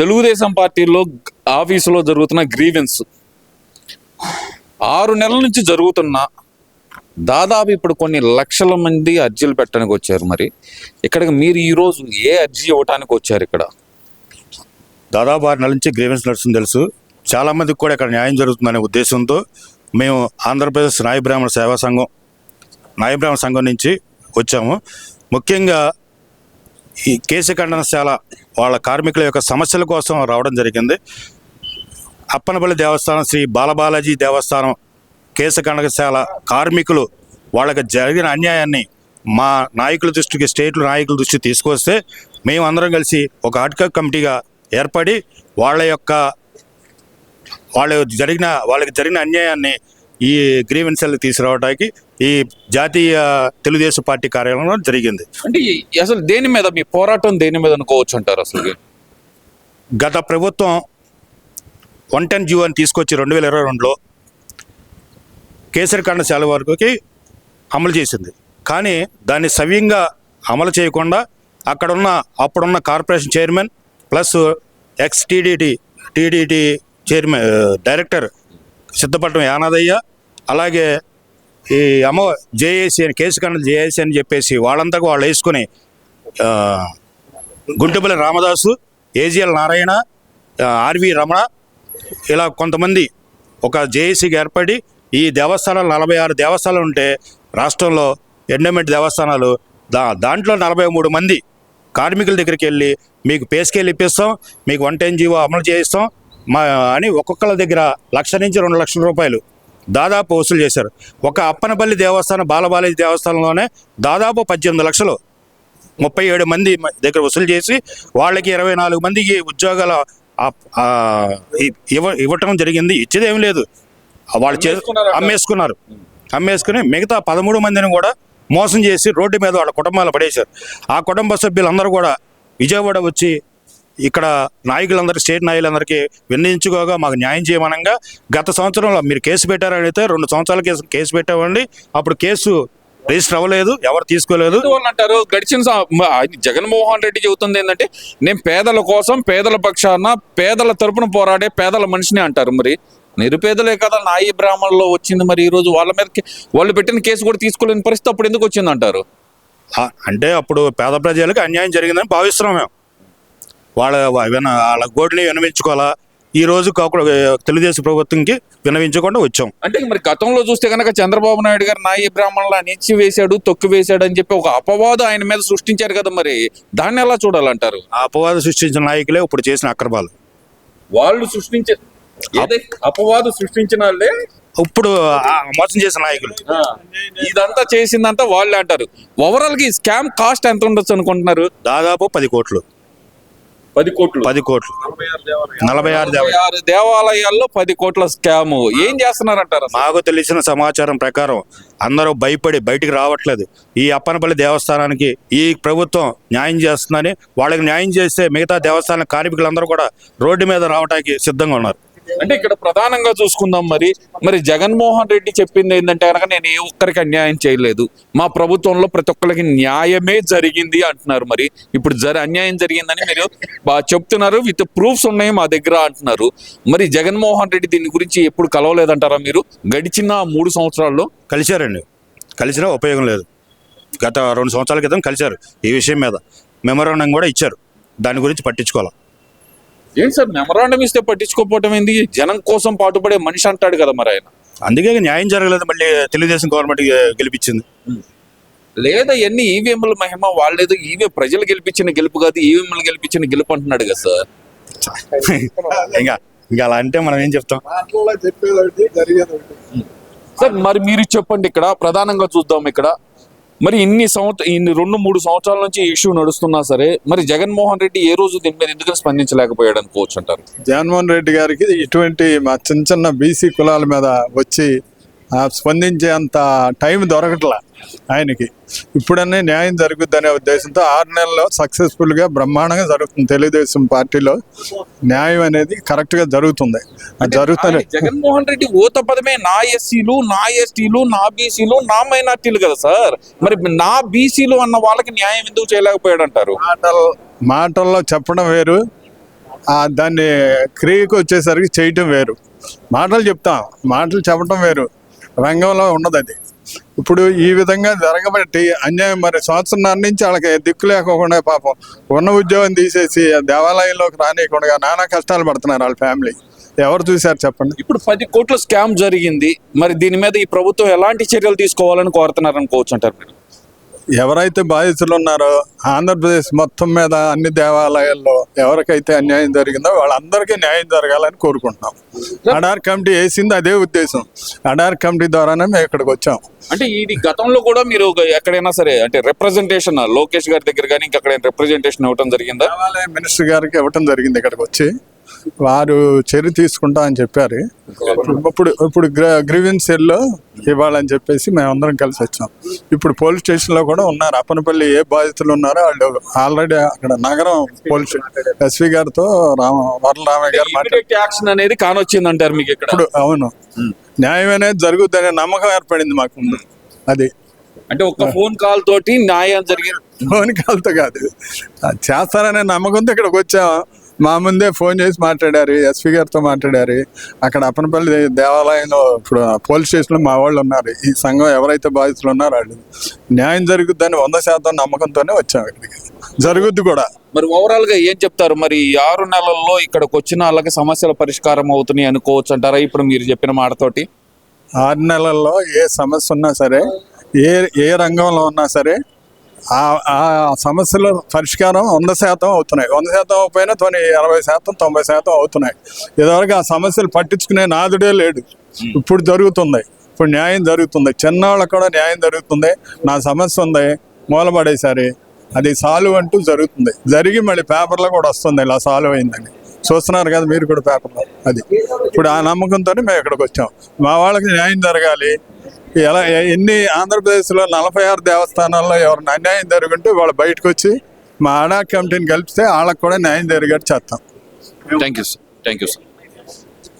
తెలుగుదేశం పార్టీలో ఆఫీసులో జరుగుతున్న గ్రీవెన్స్. ఆరు నెలల నుంచి జరుగుతున్న దాదాపు ఇప్పుడు కొన్ని లక్షల మంది అర్జీలు పెట్టడానికి వచ్చారు మరి. ఇక్కడికి మీరు ఈరోజు ఏ అర్జీ ఇవ్వటానికి వచ్చారు ఇక్కడ? దాదాపు ఆరు నెలల నుంచి గ్రీవెన్స్ నడుస్తుంది తెలుసు. చాలామందికి కూడా ఇక్కడ న్యాయం జరుగుతుందనే ఉద్దేశంతో మేము ఆంధ్రప్రదేశ్ నాయ బ్రాహ్మణ సేవా సంఘం నాయ బ్రాహ్మణ సంఘం నుంచి వచ్చాము. ముఖ్యంగా ఈ కేసు ఖండనశాల వాళ్ళ కార్మికుల యొక్క సమస్యల కోసం రావడం జరిగింది. అప్పనపల్లి దేవస్థానం శ్రీ బాలబాలాజీ దేవస్థానం కేసు ఖండనశాల కార్మికులు వాళ్ళకి జరిగిన అన్యాయాన్ని మా నాయకుల దృష్టికి స్టేట్ నాయకుల దృష్టికి తీసుకొస్తే మేమందరం కలిసి ఒక హార్డ్కప్ కమిటీగా ఏర్పడి వాళ్ళ యొక్క వాళ్ళ జరిగిన వాళ్ళకి జరిగిన అన్యాయాన్ని ఈ గ్రీవెన్సల్ తీసుకురావడానికి ఈ జాతీయ తెలుగుదేశం పార్టీ కార్యాలయంలో జరిగింది. అంటే అసలు దేని మీద మీ పోరాటం దేని మీద అనుకోవచ్చు అంటారు అసలు? గత ప్రభుత్వం వన్ టెన్ జీవో అని తీసుకొచ్చి రెండు వేల ఇరవై రెండులో కేసరికాండ సెల వరకుకి అమలు చేసింది. కానీ దాన్ని సవ్యంగా అమలు చేయకుండా అక్కడున్న అప్పుడున్న corporation chairman plus ex TTD TTD chairman director Siddhapatnam Yanadayya. అలాగే ఈ అమ్మ జేఏసీ అని కేసు కేసుకండ జేఏసీ అని చెప్పేసి వాళ్ళంతా వాళ్ళు వేసుకుని ఆ, రామదాసు ఏజిఎల్ నారాయణ ఆర్వి రమణ ఇలా కొంతమంది ఒక జేఏసీకి ఏర్పడి ఈ దేవస్థానాలు నలభై ఆరు దేవస్థానాలు ఉంటే రాష్ట్రంలో ఎండోమెంట్ దేవస్థానాలు దా దాంట్లో నలభై మూడు మంది కార్మికుల దగ్గరికి వెళ్ళి మీకు పే స్కేల్ ఇప్పిస్తాం మీకు వన్ టెన్ జీవో అమలు చేయిస్తాం మా అని ఒక్కొక్కళ్ళ దగ్గర లక్ష నుంచి రెండు లక్షల రూపాయలు దాదాపు వసూలు చేశారు. ఒక అప్పనపల్లి దేవస్థానం బాలబాలాజీ దేవస్థానంలోనే దాదాపు పద్దెనిమిది లక్షలు ముప్పై ఏడు మంది దగ్గర వసూలు చేసి వాళ్ళకి ఇరవై నాలుగు మందికి ఉద్యోగాల ఇవ్వ ఇవ్వటం జరిగింది. ఇచ్చేదేం లేదు. వాళ్ళు చే. అమ్మేసుకున్నారు. అమ్మేసుకుని మిగతా పదమూడు మందిని కూడా మోసం చేసి రోడ్డు మీద వాళ్ళ కుటుంబాలు పడేశారు. ఆ కుటుంబ సభ్యులందరూ కూడా విజయవాడ వచ్చి ఇక్కడ నాయకులందరికీ స్టేట్ నాయకులందరికీ విన్నయించుకోగా మాకు న్యాయం చేయమనంగా గత సంవత్సరంలో మీరు కేసు పెట్టారని అయితే రెండు సంవత్సరాల కేసు కేసు పెట్టామండి. అప్పుడు కేసు రిజిస్టర్ అవ్వలేదు ఎవరు తీసుకోలేదు. వాళ్ళు అంటారు? గడిచిన జగన్మోహన్ రెడ్డి చెబుతుంది ఏంటంటే నేను పేదల కోసం పేదల పక్షాన పేదల తరపున పోరాడే పేదల మనిషిని అంటారు మరి. నిరుపేదలే కదా నాయి బ్రాహ్మణుల్లో వచ్చింది మరి ఈ రోజు వాళ్ళ మీద వాళ్ళు పెట్టిన కేసు కూడా తీసుకోలేని పరిస్థితి అప్పుడు ఎందుకు వచ్చింది అంటారు అంటే అప్పుడు పేద ప్రజలకు అన్యాయం జరిగిందని భావిస్తున్నాం మేము. వాళ్ళ విన వాళ్ళ గోడిని వినవించుకోవాలా? ఈ రోజు కాకుండా తెలుగుదేశం ప్రభుత్వంకి వినవించకుండా వచ్చాం. అంటే మరి గతంలో చూస్తే కనుక చంద్రబాబు నాయుడు గారు నాయి బ్రాహ్మణులు అణిచి వేశాడు తొక్కి వేశాడు అని చెప్పి ఒక అపవాదం ఆయన మీద సృష్టించారు కదా మరి. దాన్ని ఎలా చూడాలంటారు? ఆ అపవాదం సృష్టించిన నాయకులే ఇప్పుడు చేసిన అక్రమాలు. వాళ్ళు సృష్టించే అపవాదం సృష్టించిన వాళ్ళే? ఇప్పుడు మోసం చేసిన నాయకులు. ఇదంతా చేసిందంతా వాళ్ళే అంటారు. ఓవరాల్గా ఈ స్కామ్ కాస్ట్ ఎంత ఉండొచ్చు అనుకుంటున్నారు? దాదాపు పది కోట్లు. పది కోట్లు. పది కోట్లు. నలభై ఆరు దేవ నలభై ఆరు దేవాలయాల్లో పది కోట్ల స్కామ్. ఏం చేస్తున్నారంటారు? మాకు తెలిసిన సమాచారం ప్రకారం అందరూ భయపడి బయటికి రావట్లేదు. ఈ అప్పనపల్లి దేవస్థానానికి ఈ ప్రభుత్వం న్యాయం చేస్తుందని వాళ్ళకి న్యాయం చేస్తే మిగతా దేవస్థాన కార్మికులందరూ కూడా రోడ్డు మీద రావడానికి సిద్ధంగా ఉన్నారు. అంటే ఇక్కడ ప్రధానంగా చూసుకుందాం మరి. మరి జగన్మోహన్ రెడ్డి చెప్పింది ఏంటంటే కనుక నేను ఏ ఒక్కరికి అన్యాయం చేయలేదు. మా ప్రభుత్వంలో ప్రతి ఒక్కరికి న్యాయమే జరిగింది అంటున్నారు మరి. ఇప్పుడు జరి అన్యాయం జరిగిందని మీరు బాగా చెప్తున్నారు. విత్ ప్రూఫ్స్ ఉన్నాయి మా దగ్గర అంటున్నారు. మరి జగన్మోహన్ రెడ్డి దీని గురించి ఎప్పుడు కలవలేదంటారా మీరు? గడిచిన మూడు సంవత్సరాల్లో? కలిశారండి. కలిసినా ఉపయోగం లేదు. గత రెండు సంవత్సరాల క్రితం కలిశారు ఈ విషయం మీద. మెమోరాండం కూడా ఇచ్చారు. దాని గురించి పట్టించుకోవాలి? ఏంటి సార్ మెమరాండం ఇస్తే పట్టించుకోకపోవటం ఏంది? జనం కోసం పాటుపడే మనిషి అంటాడు కదా మరి ఆయన. అందుకే న్యాయం జరగలేదు మళ్ళీ తెలుగుదేశం గవర్నమెంట్ గెలిపించింది. లేదా ఎన్ని ఈవీఎంల మహిమ వాళ్ళేదో ఈవీ ప్రజలు గెలిపించిన గెలుపు కాదు ఈవీఎంలు గెలిపించిన గెలుపు అంటున్నాడు కదా సార్. ఇంకా ఇంకా అలా అంటే మనం ఏం చెప్తాం? సార్ మరి మీరు చెప్పండి ఇక్కడ ప్రధానంగా చూద్దాం ఇక్కడ. మరి ఇన్ని సంవత్సరం ఇన్ని రెండు మూడు సంవత్సరాల నుంచి ఇష్యూ నడుస్తున్నా సరే మరి జగన్మోహన్ రెడ్డి ఏ రోజు దీని మీద ఎందుకు స్పందించలేకపోయాడు అనుకోవచ్చు అంటారు? జగన్మోహన్ రెడ్డి గారికి ఇటువంటి మా చిన్న చిన్న బీసీ కులాల మీద వచ్చి స్పందించే స్పందించేంత టైం దొరకట్లా. ఆయనకి. ఇప్పుడన్నీ న్యాయం జరుగుద్దనే ఉద్దేశంతో ఆరు నెలల్లో సక్సెస్ఫుల్గా బ్రహ్మాండంగా జరుగుతుంది తెలుగుదేశం పార్టీలో. న్యాయం అనేది కరెక్ట్గా జరుగుతుంది. అది జరుగుతుంది జగన్మోహన్ రెడ్డి ఊత పదమే నా ఎస్సీలు నా ఎస్టీలు నా బీసీలు నా మైనార్టీలు కదా సార్? మరి నా బీసీలు అన్న వాళ్ళకి న్యాయం ఎందుకు చేయలేకపోయాడు అంటారు మాటలు మాటల్లో చెప్పడం వేరు. ఆ దాన్ని క్రియకు వచ్చేసరికి చేయటం వేరు. మాటలు చెప్తాం. మాటలు చెప్పటం వేరు. రంగంలో ఉండదు అది. ఇప్పుడు ఈ విధంగా జరగబట్టి అన్యాయం మరి సంవత్సరం నుంచి వాళ్ళకి దిక్కు లేకోకుండా పాపం ఉన్న ఉద్యోగం తీసేసి దేవాలయంలోకి రానియకుండా నానా కష్టాలు పడుతున్నారు వాళ్ళ ఫ్యామిలీ. ఎవరు చూశారు చెప్పండి? ఇప్పుడు పది కోట్ల స్కామ్ జరిగింది. మరి దీని మీద ఈ ప్రభుత్వం ఎలాంటి చర్యలు తీసుకోవాలని కోరుతున్నారు అనుకోవచ్చు అంటారు మీరు? ఎవరైతే బాధితులు ఉన్నారో ఆంధ్రప్రదేశ్ మొత్తం మీద అన్ని దేవాలయాల్లో ఎవరికైతే అన్యాయం జరిగిందో వాళ్ళందరికీ న్యాయం జరగాలని కోరుకుంటున్నాం. అడార్ కమిటీ వేసింది అదే ఉద్దేశం. అడార్ కమిటీ ద్వారానే మేము ఇక్కడికి వచ్చాం. అంటే ఇది గతంలో కూడా మీరు ఎక్కడైనా సరే అంటే రిప్రజెంటేషన్ లోకేష్ గారి దగ్గర కానీ ఇంకెక్కడ రిప్రజెంటేషన్ ఇవ్వడం జరిగిందా? దేవాలయ మినిస్టర్ గారికి ఇవ్వటం జరిగింది ఇక్కడికి వచ్చి. వారు చర్య తీసుకుంటా అని చెప్పారు. ఇప్పుడు ఇప్పుడు గ్రీవెన్స్ సెల్లో ఇవ్వాలని చెప్పేసి మేమందరం కలిసి వచ్చాం. ఇప్పుడు పోలీస్ స్టేషన్లో కూడా ఉన్నారు. అప్పనపల్లి ఏ బాధితులు ఉన్నారో వాళ్ళు ఆల్రెడీ అక్కడ నగరం పోలీస్ ఎస్పీ గారితో రామ వరలరామయ్య గారు యాక్షన్ అనేది కానొచ్చింది అంటారు మీకు ఇప్పుడు అవును. న్యాయం అనేది జరుగుతుందనే నమ్మకం ఏర్పడింది మాకు ముందు. అది. అంటే ఒక ఫోన్ కాల్ తోటి న్యాయం జరిగింది. ఫోన్ కాల్తో కాదు. చేస్తారనే నమ్మకంతో ఇక్కడికి వచ్చాం. మా ముందే ఫోన్ చేసి మాట్లాడారు ఎస్పీ గారితో మాట్లాడారు. అక్కడ అప్పనపల్లి దేవాలయంలో ఇప్పుడు పోలీస్ స్టేషన్లో మా వాళ్ళు ఉన్నారు. ఈ సంఘం ఎవరైతే బాధితులు ఉన్నారో వాళ్ళు. న్యాయం జరుగుద్దని వంద శాతం నమ్మకంతోనే వచ్చాం ఇక్కడికి. జరుగుద్ది కూడా. మరి ఓవరాల్గా ఏం చెప్తారు? మరి ఆరు నెలల్లో ఇక్కడికి వచ్చిన వాళ్ళకి సమస్యల పరిష్కారం అవుతున్నాయి అనుకోవచ్చు అంటారా? ఇప్పుడు మీరు చెప్పిన మాటతోటి. ఆరు నెలల్లో ఏ సమస్య ఉన్నా సరే ఏ ఏ రంగంలో ఉన్నా సరే ఆ సమస్యల పరిష్కారం వంద శాతం అవుతున్నాయి. వంద శాతం అవ్వకపోయినా తొని అరవై శాతం తొంభై శాతం అవుతున్నాయి. ఇదివరకు ఆ సమస్యలు పట్టించుకునే నాదుడే లేడు. ఇప్పుడు జరుగుతుంది. ఇప్పుడు న్యాయం జరుగుతుంది. చిన్నవాళ్ళకు కూడా న్యాయం జరుగుతుంది. నా సమస్య ఉంది మూలపడేసరి అది సాల్వ్ అంటూ జరుగుతుంది. జరిగి మళ్ళీ పేపర్లో కూడా వస్తుంది ఇలా సాల్వ్ అయిందని. చూస్తున్నారు కదా మీరు కూడా పేపర్లో. అది. ఇప్పుడు ఆ నమ్మకంతోనే మేము ఇక్కడికి వచ్చాం. మా వాళ్ళకి న్యాయం జరగాలి. ఎలా ఎన్ని ఆంధ్రప్రదేశ్లో నలభై ఆరు దేవస్థానాల్లో ఎవరిని అన్యాయం జరుగుంటే వాళ్ళు బయటకు వచ్చి మా ఆడా కమిటీని కలిపితే వాళ్ళకి కూడా న్యాయం జరిగేట్టు చేస్తాం. Thank you sir thank you sir